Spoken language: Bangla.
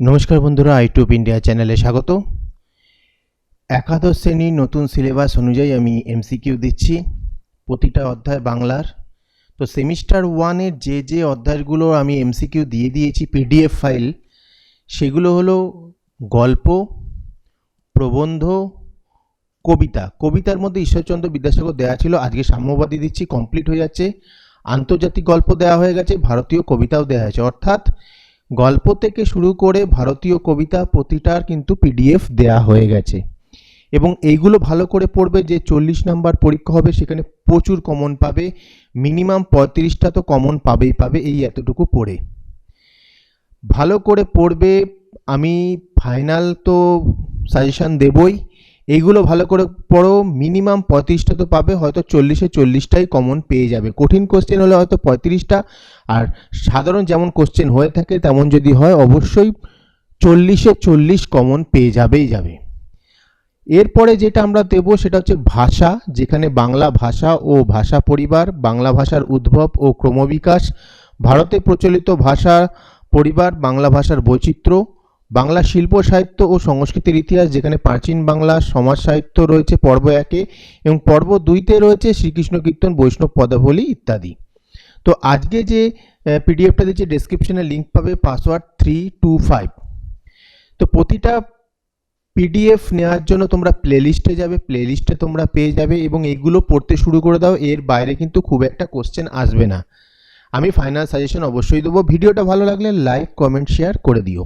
নমস্কার বন্ধুরা আইটুব ইন্ডিয়া চ্যানেলে স্বাগত। একাদশ শ্রেণির নতুন সিলেবাস অনুযায়ী আমি এমসিকিউ দিচ্ছি। প্রতিটা অধ্যায় বাংলার। তো সেমিস্টার ওয়ানের যে যে অধ্যায়গুলো আমি এমসিকিউ দিয়ে দিয়েছি পিডিএফ ফাইল সেগুলো হলো গল্প, প্রবন্ধ, কবিতা। কবিতার মধ্যে ঈশ্বরচন্দ্র বিদ্যাসাগর দেওয়া ছিল, আজকে সাম্যবাদী দিচ্ছি কমপ্লিট হয়ে যাচ্ছে। আন্তর্জাতিক গল্প দেওয়া হয়ে গেছে, ভারতীয় কবিতাও দেওয়া হয়েছে। অর্থাৎ গল্প থেকে শুরু করে ভারতীয় কবিতা প্রতিটার কিন্তু পিডিএফ দেয়া হয়ে গেছে। এবং এইগুলো ভালো করে পড়বে, যে চল্লিশ নাম্বার পরীক্ষা হবে সেখানে প্রচুর কমন পাবে মিনিমাম পঁয়ত্রিশটা তো কমন পাবেই পাবে, এই এতটুকু পড়ে। ভালো করে পড়বে, আমি ফাইনাল তো সাজেশান দেবই। এইগুলো ভালো করে পড়ো মিনিমাম পঁয়ত্রিশটা তো পাবে, হয়তো চল্লিশে চল্লিশটাই কমন পেয়ে যাবে। কঠিন কোশ্চেন হলে হয়তো পঁয়ত্রিশটা, আর সাধারণ যেমন কোশ্চেন হয়ে থাকে, তেমন যদি হয়, অবশ্যই চল্লিশে চল্লিশ কমন পেয়ে যাবেই যাবে। এরপরে যেটা আমরা দেব, সেটা হচ্ছে ভাষা, যেখানে বাংলা ভাষা ও ভাষা পরিবার, বাংলা ভাষার উদ্ভব ও ক্রমবিকাশ, ভারতে প্রচলিত ভাষা পরিবার, বাংলা ভাষার বৈচিত্র্য বাংলা শিল্প, সাহিত্য ও সংস্কৃতির ইতিহাস, যেখানে প্রাচীন বাংলা সমাজ সাহিত্য রয়েছে পর্ব একে এবং পর্ব দুইতে রয়েছে শ্রীকৃষ্ণ কীর্তন, বৈষ্ণব পদাবলী ইত্যাদি। তো আজকে যে পিডিএফটা দিচ্ছে ডেসক্রিপশনে লিঙ্ক পাবে পাসওয়ার্ড থ্রি টু ফাইভ তো প্রতিটা পিডিএফ নেওয়ার জন্য তোমরা প্লেলিস্টে যাবে প্লেলিস্টে তোমরা পেয়ে যাবে এবং এগুলো পড়তে শুরু করে দাও, এর বাইরে কিন্তু খুব একটা কোশ্চেন আসবে না। আমি ফাইনাল সাজেশন অবশ্যই দেবো। ভিডিওটা ভালো লাগলে লাইক কমেন্ট শেয়ার করে দিও।